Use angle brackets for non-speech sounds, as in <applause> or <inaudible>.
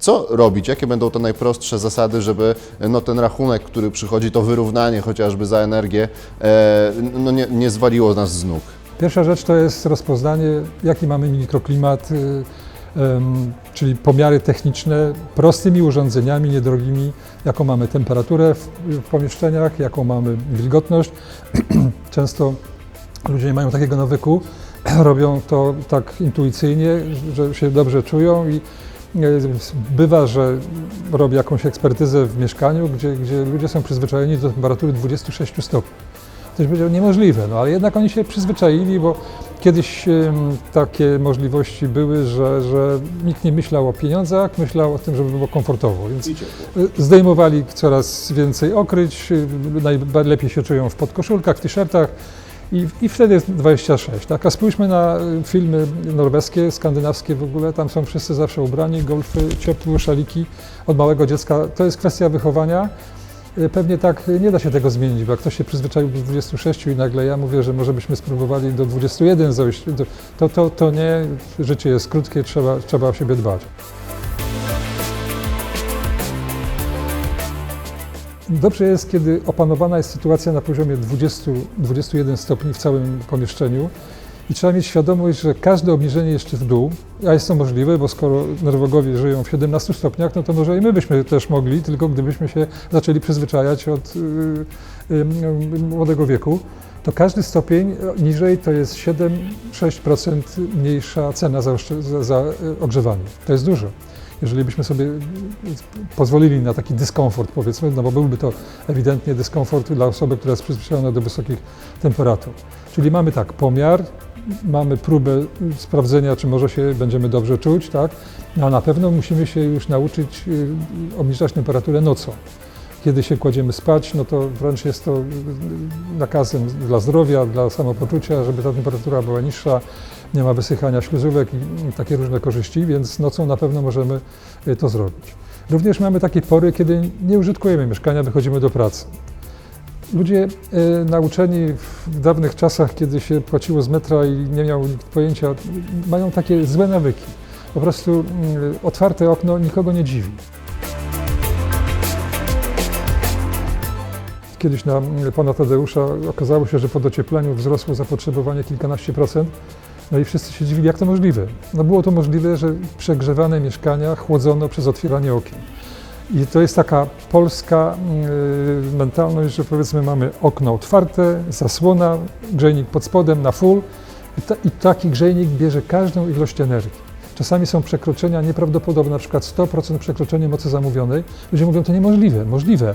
Co robić? Jakie będą te najprostsze zasady, żeby no, ten rachunek, który przychodzi, to wyrównanie chociażby za energię, e, no, nie, nie zwaliło nas z nóg? Pierwsza rzecz to jest rozpoznanie, jaki mamy mikroklimat, y, czyli pomiary techniczne prostymi urządzeniami, niedrogimi, jaką mamy temperaturę w, w pomieszczeniach, jaką mamy wilgotność. <clears throat> Często ludzie nie mają takiego nawyku, <clears throat> robią to tak intuicyjnie, że się dobrze czują i bywa, że robię jakąś ekspertyzę w mieszkaniu, gdzie, gdzie ludzie są przyzwyczajeni do temperatury 26 stopni. Ktoś powiedział niemożliwe, no ale jednak oni się przyzwyczaili, bo kiedyś takie możliwości były, że, że nikt nie myślał o pieniądzach, myślał o tym, żeby było komfortowo, więc y, zdejmowali coraz więcej okryć, y, najlepiej się czują w podkoszulkach, w t-shirtach i, i wtedy jest 26. Tak? A spójrzmy na y, filmy norweskie, skandynawskie w ogóle, tam są wszyscy zawsze ubrani, golfy, ciepłe szaliki od małego dziecka. To jest kwestia wychowania. Y, Pewnie tak y, nie da się tego zmienić, bo jak ktoś się przyzwyczaił do 26 i nagle ja mówię, że może byśmy spróbowali do 21 zejść, to, to, to, nie, życie jest krótkie, trzeba, trzeba o siebie dbać. Dobrze jest, kiedy opanowana jest sytuacja na poziomie 20-21 stopni w całym pomieszczeniu i trzeba mieć świadomość, że każde obniżenie jeszcze w dół, a jest to możliwe, bo skoro nerwogowie żyją w 17 stopniach, no to może i my byśmy też mogli, tylko gdybyśmy się zaczęli przyzwyczajać od y, y, y, młodego wieku, to każdy stopień niżej to jest 7-6% mniejsza cena za, za, za y, ogrzewanie. To jest dużo. Jeżeli byśmy sobie pozwolili na taki dyskomfort, powiedzmy, no bo byłby to ewidentnie dyskomfort dla osoby, która jest przyzwyczajona do wysokich temperatur. Czyli mamy tak, pomiar, mamy próbę sprawdzenia, czy może się będziemy dobrze czuć, tak? No, a na pewno musimy się już nauczyć y, obniżać temperaturę nocą. Kiedy się kładziemy spać, no to wręcz jest to nakazem dla zdrowia, dla samopoczucia, żeby ta temperatura była niższa, nie ma wysychania śluzówek i takie różne korzyści, więc nocą na pewno możemy y, to zrobić. Również mamy takie pory, kiedy nie użytkujemy mieszkania, wychodzimy do pracy. Ludzie e, nauczeni w dawnych czasach, kiedy się płaciło z metra i nie miał nikt pojęcia, mają takie złe nawyki. Po prostu mm, otwarte okno nikogo nie dziwi. Kiedyś na pana Tadeusza okazało się, że po dociepleniu wzrosło zapotrzebowanie kilkanaście procent. No i wszyscy się dziwili, jak to możliwe. No było to możliwe, że przegrzewane mieszkania chłodzono przez otwieranie okien. I to jest taka polska y, mentalność, że powiedzmy mamy okno otwarte, zasłona, grzejnik pod spodem na full i, ta, i taki grzejnik bierze każdą ilość energii. Czasami są przekroczenia nieprawdopodobne, na przykład 100% przekroczenie mocy zamówionej. Ludzie mówią, to niemożliwe, możliwe.